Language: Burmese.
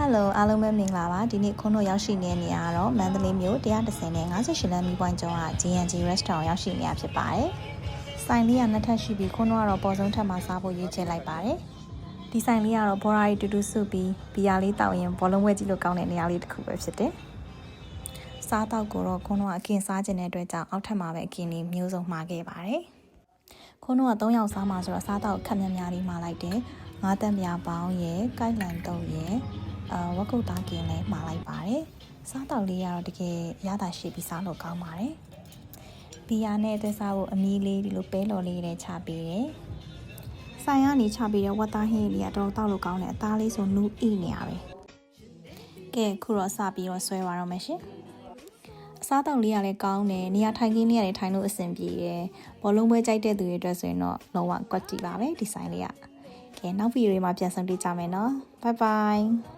ဟယ်လိုအားလုံးပဲမင်္ဂလာပါဒီနေ့ခွန်းတို့ရောက်ရှိနေတဲ့နေရာကတော့မန္တလေးမြို့130နဲ့58လမ်းမီပွိုင်းကျောင်းက GNG Restaurant ရောက်ရှိနေရဖြစ်ပါတယ်ဆိုင်လေးကနှစ်ထပ်ရှိပြီးခွန်းတို့ကတော့ပေါ်ဆုံးထပ်မှာစားဖို့ရွေးချယ်လိုက်ပါတယ်ဒီဆိုင်လေးကတော့ဘော်ရာရီတူတူစုပြီးဘီယာလေးတောက်ရင်ဘောလုံးဝဲကြည့်လို့ကောင်းတဲ့နေရာလေးတစ်ခုပဲဖြစ်တယ်စားတော့ကိုတော့ခွန်းတို့ကအကင်စားခြင်းတဲ့အတွက်ကြောင့်အောက်ထပ်မှာပဲအကင်လေးမျိုးစုံမှာခဲ့ပါတယ်ခွန်းတို့က3ယောက်စားမှာဆိုတော့စားတော့ခက်များများလေးမှာလိုက်တယ်ငါးသက်မြပေါင်းရယ်ကိုက်လန်တုပ်ရယ် အာဝက်ကုတ်သားကင်လည်းမှာလိုက်ပါတယ်။စားတောက်လေးကတော့တကယ်ရတာရှိပြီးစားလို့ကောင်းပါတယ်။ဘီယာနဲ့အသက်စားဖို့အမီးလေးဒီလိုပဲလော်လေးနဲ့ချပေးတယ်။ဆိုင်ကနေချပေးတဲ့ဝက်သားဟင်းလေးကတော့တောက်လို့ကောင်းတယ်အသားလေးဆိုနူးအိနေရပဲ။ကဲခုတော့စပြီးတော့ဆွဲပါတော့မယ်ရှင်။အစားတောက်လေးကလည်းကောင်းတယ်။နေရာထိုင်ခင်းလေးကလည်းထိုင်လို့အဆင်ပြေတယ်။ဘောလုံးပွဲကြိုက်တဲ့သူတွေအတွက်ဆိုရင်တော့လုံးဝကွက်ကြည့်ပါပဲဒီဆိုင်လေးက။ကဲနောက်ဗီဒီယိုမှာပြန်ဆုံတွေ့ကြမယ်နော်။ Bye bye